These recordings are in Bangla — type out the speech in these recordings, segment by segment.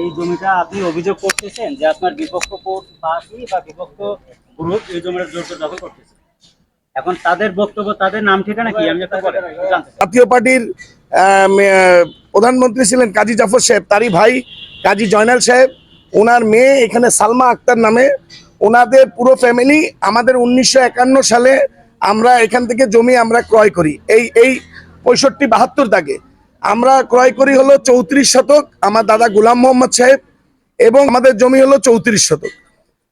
এই জমিটা আপনি অভিযোগ করতেছেন যে আপনার বিপক্ষ পার্টি বা বিপক্ষ গ্রুপ এই জমিটা জোর দখল করতেছে। এখন তাদের বক্তব্য, তাদের নাম, ঠিকানা কি? আমি জাতীয় পার্টির প্রধানমন্ত্রী ছিলেন কাজী জাফর সাহেব, তারই ভাই কাজী জয়নাল সাহেব। ওনার মেয়ে এখানে সালমা আক্তার নামে। ওনাদের পুরো ফ্যামিলি আমাদের উনিশশো একান্ন সালে আমরা এখান থেকে জমি আমরা ক্রয় করি। এই এই পঁয়ষট্টি বাহাত্তর দাগে। আমরা ক্রয় করি হলো চৌত্রিশ শতক আমার দাদা গুলাম মোহাম্মদ সাহেব এবং আমাদের জমি হলো চৌত্রিশ শতক।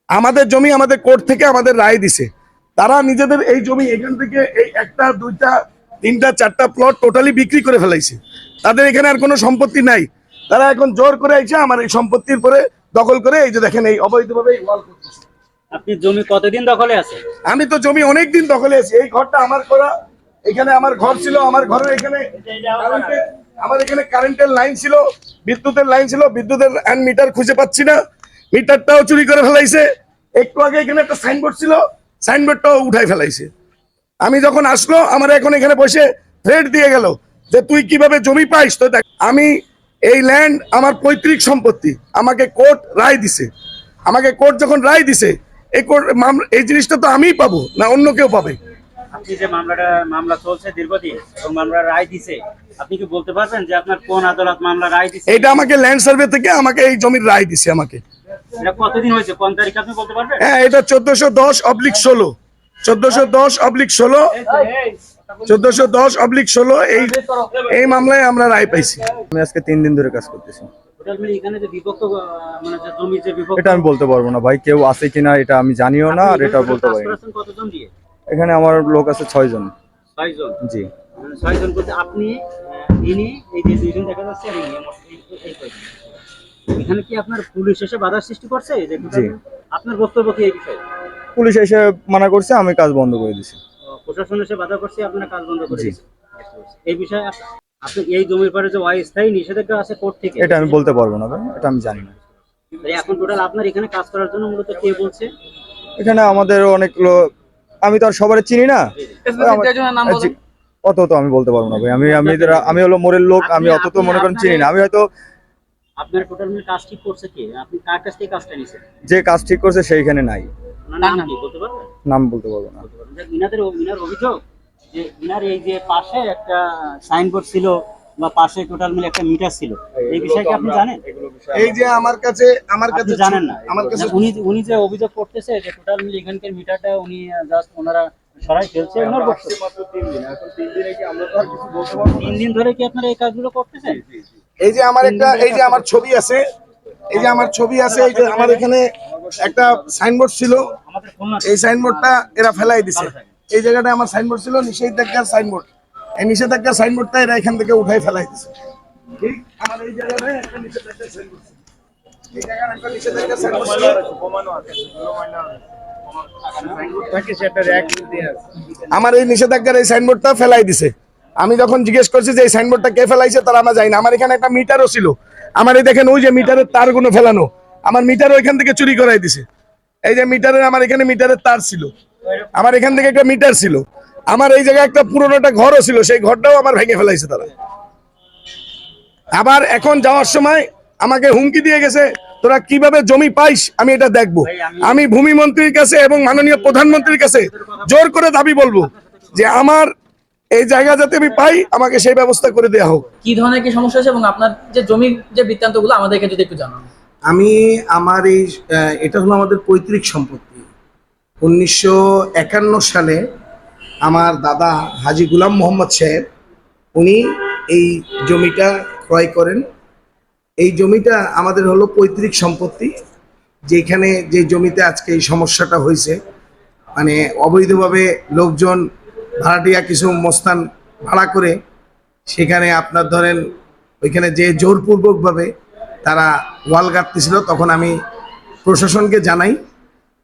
আমাদের জমি আমাদের কোর্ট থেকে আমাদের রায় দিছে। তারা নিজেদের এই জমি এখান থেকে এই একটা দুইটা তিনটা চারটা প্লট টোটালি বিক্রি করে ফেলাইছে। তাদের এখানে আর কোনো সম্পত্তি নাই। তারা এখন জোর করে এসে আমার এই সম্পত্তির পরে দখল করে এই যে দেখেন এই অবৈধভাবে এই ওয়াল করতেছে। আপনি জমি কতদিন দখলে আছে? আমি তো জমি অনেক দিন দখলে আছি। এই ঘরটা আমার করা এখানে আমার ঘর ছিল আমার ঘরের এখানে আমার এখানে কারেন্টের লাইন ছিল, বিদ্যুতের লাইন ছিল, বিদ্যুতের মিটার খুঁজে পাচ্ছি না। মিটারটাও চুরি করে ফেলাইছে। একটু আগে এখানে একটা সাইনবোর্ড ছিল সাইনবোর্ডটাও উঠাই ফেলাইছে। আমি যখন আসলো, আমার এখন এখানে বসে থ্রেড দিয়ে গেল যে তুই কীভাবে জমি পাইস তো দেখ। আমি এই ল্যান্ড আমার পৈতৃক সম্পত্তি, আমাকে কোর্ট রায় দিছে। আমাকে কোর্ট যখন রায় দিছে, এই কোর্ট এই জিনিসটা তো আমিই পাবো, না অন্য কেউ পাবে। আপনি যে মামলাটা মামলা চলছে দীর্ঘদিন এবং মামলা রায় দিছে আপনি কি বলতে পারবেন যে আপনার কোন আদালত মামলা রায় দিছে? এইটা আমাকে ল্যান্ড সার্ভে থেকে আমাকে এই জমির রায় দিছে আমাকে। এটা কতদিন হয়েছে? কোন তারিখ আপনি বলতে পারবেন? হ্যাঁ এটা চোদ্দশো দশ অবলিক ষোলো। চোদ্দশো দশ অবলিক ষোলো। চোদ্দশো দশ অবলিক ষোলো এই এই মামলায় আমরা রায় পাইছি। আমি আজকে তিন দিন ধরে কাজ করতেছি। মানে এটা আমি বলতে পারব না ভাই কেউ আছে কিনা এটা আমি জানিও না আর এটা বলতে পারি এখানে আমার লোক আছে ছয় জন ছয়জন? জি। ছয়জন বলতে আপনি ইনি এই যে দুইজন দেখা যাচ্ছে আর ইনি। এখানে কি আপনার পুলিশ এসে বাধার সৃষ্টি করছে? জি। আপনার বক্তব্য কি এই বিষয়ে? পুলিশ এসে মানা করছে আমি কাজ বন্ধ করে দিছি। প্রশাসন এসে বাধা করছে আপনারা কাজ বন্ধ করে। এই বিষয়ে আপনি এই জমির পরে যে অস্থায়ী নিষেধাজ্ঞা আছে কোর্ট থেকে? এটা আমি বলতে পারব না এটা আমি জানি না। এখন টোটাল আপনার এখানে কাজ করার জন্য মূলত কে বলছে? এখানে আমাদের অনেক লোক আমি তো আর সবারই চিনি না। অত তো আমি বলতে পারব না ভাই। আমি আমি আমি হলো মোরের লোক আমি অত তো মনে করেন চিনি না। আমি হয়তো আপনার টোটাল মিলে কাজ ঠিক করছে কে? আপনি কার কাছ থেকে কাজটা নিছেন? যে কাজ ঠিক করছে সেইখানে নাই। নাম কি? বলতে পারবেন? নাম বলতে পারব না। ইনাদের ইনার অভিযোগ যে ইনার এই যে পাশে একটা সাইনবোর্ড ছিল বা পাশে টোটাল মিলে একটা মিটার ছিল। এই বিষয়ে কি আপনি জানেন? এই যে আমার কাছে আমার কাছে জানেন না। আমার কাছে উনি উনি যে অভিযোগ করতেছে যে টোটাল মিলে এখানকার মিটারটা উনি জাস্ট ওনারা সরাই ফেলছে ওনার বক্তব্য তিন দিন। ধরে কি আপনারা এই কাজগুলো করতেছেন? এই যে আমার একটা এই যে আমার ছবি আছে এই যে আমার ছবি আছে এই যে আমার এখানে একটা সাইনবোর্ড ছিল। এই সাইনবোর্ডটা এরা ফেলাই দিছে। এই জায়গাটায় আমার সাইনবোর্ড ছিল নিষেধাজ্ঞার সাইনবোর্ড এই নিষেধাজ্ঞার সাইনবোর্ডটা এরা এখান থেকে উঠাই ফেলাই ঠিক? আমার এই একটা সাইনবোর্ড এই জায়গায় একটা নিষেধাজ্ঞার সাইনবোর্ড ছিল আমার এই নিষেধাজ্ঞার এই সাইনবোর্ডটা ফেলাই দিছে। আমি যখন জিজ্ঞেস করছি যে এই সাইনবোর্ডটা কে ফেলাইছে তারা আমরা যাই না। আমার এখানে একটা মিটারও ছিল। আমার এই দেখেন ওই যে মিটারের তার তারগুলো ফেলানো। আমার মিটার ওইখান থেকে চুরি করাই দিছে। এই যে মিটারের আমার এখানে মিটারের তার ছিল। আমার এখান থেকে একটা মিটার ছিল। আমার এই জায়গায় একটা পুরোনো একটা ঘরও ছিল সেই ঘরটাও আমার ভেঙে ফেলাইছে তারা। আবার এখন যাওয়ার সময় আমাকে হুমকি দিয়ে গেছে তোরা কীভাবে জমি পাইস? আমি এটা দেখব। আমি ভূমি মন্ত্রীর কাছে এবং মাননীয় প্রধানমন্ত্রীর কাছে জোর করে দাবি বলব যে আমার এই জায়গা যাতে আমি পাই আমাকে সেই ব্যবস্থা করে দেওয়া হোক। কি ধরনের কি সমস্যা আছে এবং আপনার যে জমির যে বৃত্তান্তগুলো আমাদেরকে যদি একটু জানান। আমি আমার এই এটা হলো আমাদের পৈতৃক সম্পত্তি। উনিশশো একান্ন সালে আমার দাদা হাজি গুলাম মোহাম্মদ সাহেব, উনি এই জমিটা ক্রয় করেন। এই জমিটা আমাদের হলো পৈতৃক সম্পত্তি, যেখানে যে জমিতে আজকে এই সমস্যাটা হয়েছে। মানে অবৈধভাবে লোকজন ভাড়াটিয়া কিছু মস্তান ভাড়া করে সেখানে আপনার ধরেন ওইখানে যে জোরপূর্বকভাবে তারা ওয়াল গাঁথতেছিল, তখন আমি প্রশাসনকে জানাই।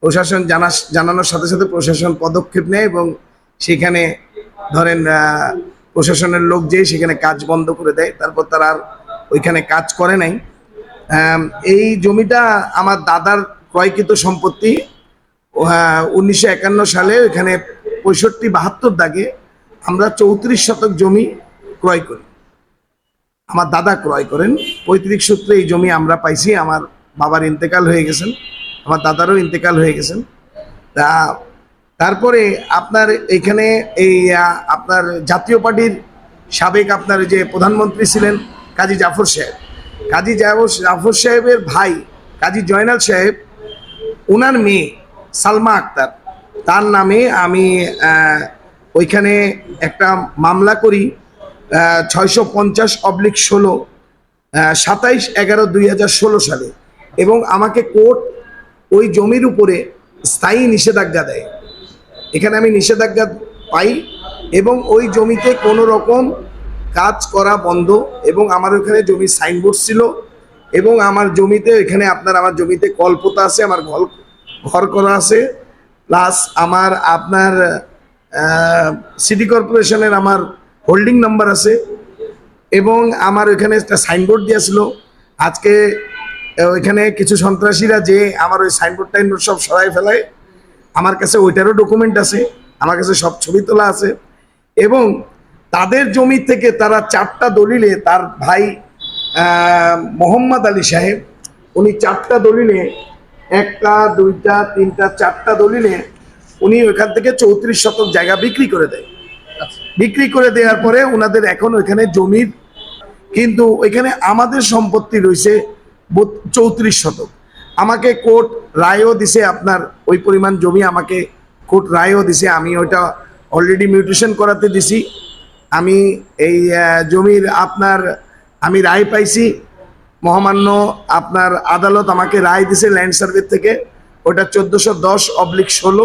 প্রশাসন জানা জানানোর সাথে সাথে প্রশাসন পদক্ষেপ নেয় এবং সেখানে ধরেন প্রশাসনের লোক যেয়ে সেখানে কাজ বন্ধ করে দেয়, তারপর তারা আর ওইখানে কাজ করে নাই। এই জমিটা আমার দাদার ক্রয়কৃত সম্পত্তি উনিশশো একান্ন সালে এখানে পঁয়ষট্টি বাহাত্তর দাগে আমরা চৌত্রিশ শতক জমি ক্রয় করি। আমার দাদা ক্রয় করেন। পৈতৃক সূত্রে এই জমি আমরা পাইছি। আমার বাবার ইন্তেকাল হয়ে গেছেন। আমার দাদারও ইন্তেকাল হয়ে গেছেন। তা তারপরে আপনার এখানে এই আপনার জাতীয় পার্টির সাবেক আপনার যে প্রধানমন্ত্রী ছিলেন কাজী জাফর সাহেব। কাজী জাফর জাফর সাহেবের ভাই কাজী জয়নাল সাহেব ওনার মেয়ে সালমা আক্তার, তার নামে আমি ওইখানে একটা মামলা করি ছয়শো পঞ্চাশ অবলিক ষোলো সাতাইশ এগারো দুই হাজার ষোলো সালে। এবং আমাকে কোর্ট ওই জমির উপরে স্থায়ী নিষেধাজ্ঞা দেয়। এখানে আমি নিষেধাজ্ঞা পাই এবং ওই জমিতে কোনো রকম কাজ করা বন্ধ এবং আমার ওখানে জমির সাইনবোর্ড ছিল এবং আমার জমিতে এখানে আপনার আমার জমিতে কলপোতা আছে, আমার ঘর ঘর করা আছে প্লাস আমার, আপনার সিটি কর্পোরেশনের আমার হোল্ডিং নাম্বার আছে এবং আমার ওইখানে একটা সাইনবোর্ড দিয়েছিল আজকে ওইখানে কিছু সন্ত্রাসীরা যে আমার ওই সাইনবোর্ড টাইনবোর্ড সব সরাই ফেলায়। আমার কাছে ওইটারও ডকুমেন্ট আছে আমার কাছে সব ছবি তোলা আছে এবং তাদের জমি থেকে তারা চারটা দলিলে তার ভাই মোহাম্মদ আলী সাহেব উনি চারটা দলিলে একটা দুইটা তিনটা চারটা দলিলে উনি ওইখান থেকে চৌত্রিশ শতক জায়গা বিক্রি করে দেয়। বিক্রি করে দেওয়ার পরে ওনাদের এখন ওইখানে জমির কিন্তু ওইখানে আমাদের সম্পত্তি রয়েছে চৌত্রিশ শতক। আমাকে কোর্ট রায়ও দিছে, আপনার ওই পরিমাণ জমি আমাকে কোর্ট রায়ও দিছে। আমি ওইটা অলরেডি মিউটেশন করাতে দিছি। আমি এই জমির আপনার, আমি রায় পাইছি। মহামান্য আপনার আদালত আমাকে রায় দিছে ল্যান্ড সার্ভে থেকে। ওটা চোদ্দোশো দশ অবলিক ষোলো।